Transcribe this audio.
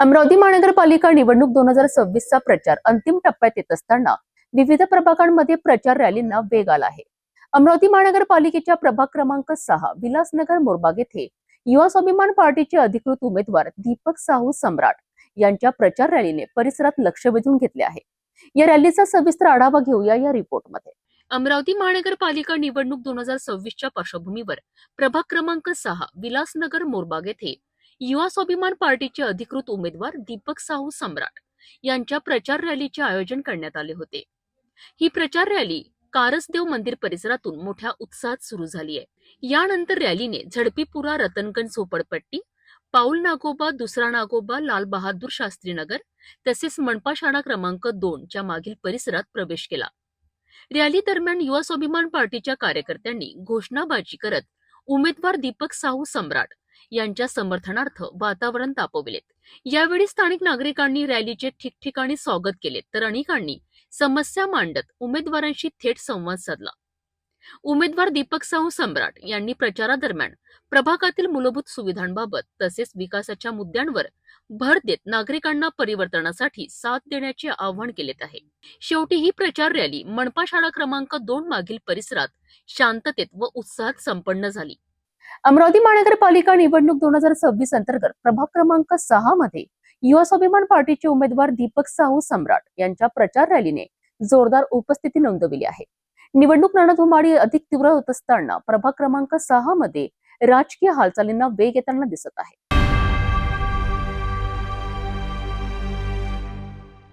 अमरावती महानगरपालिका निवडणूक दोन हजार सव्वीसचा प्रचार अंतिम टप्प्यात येत असताना विविध प्रभागांमध्ये प्रचार रॅलींना वेग आला आहे. अमरावती महानगरपालिकेच्या प्रभाग क्रमांक सहा विलासनगर मोरबाग येथे युवा स्वाभिमान पार्टीचे अधिकृत उमेदवार दीपक साहू सम्राट यांच्या प्रचार रॅलीने परिसरात लक्ष वेधून घेतले आहे. या रॅलीचा सविस्तर आढावा घेऊया या रिपोर्टमध्ये. अमरावती महानगरपालिका निवडणूक दोन हजार सव्वीसच्या पार्श्वभूमीवर प्रभाग क्रमांक सहा विलासनगर मोरबाग येथे युवा स्वाभिमान पार्टीचे अधिकृत उमेदवार दीपक साहू सम्राट यांच्या प्रचार रॅलीचे आयोजन करण्यात आले होते. ही प्रचार रॅली कारसदेव मंदिर परिसरातून मोठ्या उत्साहात सुरू झाली आहे. यानंतर रॅलीने झडपीपुरा रतनगंज झोपडपट्टी पाऊल नागोबा दुसरा नागोबा लाल बहादूर शास्त्री नगर तसेच मनपा शाळा क्रमांक दोन च्या मागील परिसरात प्रवेश केला. रॅली दरम्यान युवा स्वाभिमान पार्टीच्या कार्यकर्त्यांनी घोषणाबाजी करत उमेदवार दीपक साहू सम्राट यांच्या समर्थनार्थ वातावरण तापविलेत. यावेळी स्थानिक नागरिकांनी रॅलीचे ठिकठिकाणी स्वागत केले तर अनेकांनी समस्या मांडत उमेदवारांशी थेट संवाद साधला. उमेदवार दीपक साहू सम्राट यांनी प्रचारादरम्यान प्रभागातील मूलभूत सुविधांबाबत तसेच विकासाच्या मुद्द्यांवर भर देत नागरिकांना परिवर्तनासाठी साथ देण्याचे आवाहन केले आहे. शेवटी ही प्रचार रॅली मनपा शाळा क्रमांक दोन मागील परिसरात शांततेत व उत्साहात संपन्न झाली. अमरावती महानगरपालिका निवडणूक दोन हजार सव्वीस अंतर्गत प्रभाग क्रमांक सहा मध्ये युवा स्वाभिमान पार्टीचे उमेदवार दीपक साहू सम्राट यांच्या प्रचार रॅलीने जोरदार उपस्थिती नोंदविली आहे. निवडणूक रणधुमाडी अधिक तीव्र होत असताना प्रभाग क्रमांक सहा मध्ये राजकीय हालचालींना वेग येताना दिसत आहे.